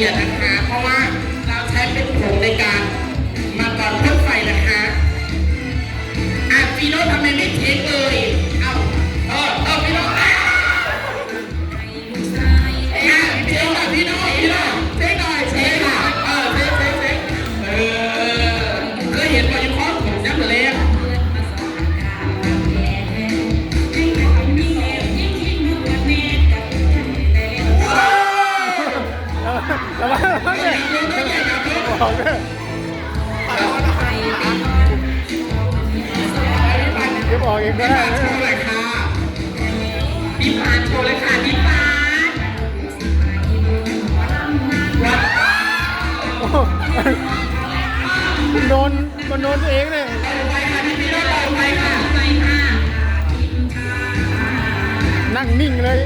อียดนะคะ เพราะว่าเราใช้เป็นผงในการมาก่อนพ่นไฟนะคะอะฟีโน่ทำไมไม่เทคเลยเอาเออเออฟีโน่อะอะเทคหน่อยฟีโน่ฟีโน่ ระวังระวังเลยบอกเลยเก็บออกเองก็พี่ได้ปานโชว์เลยค่ะพี่ปานโชว์เลยค่ะพี่ปานวัดโอ้โหมันโดนมันโดนตัวเองเลยไปค่ะพี่พี่เอาไปค่ะไปค่ะนั่งนิ่งเลย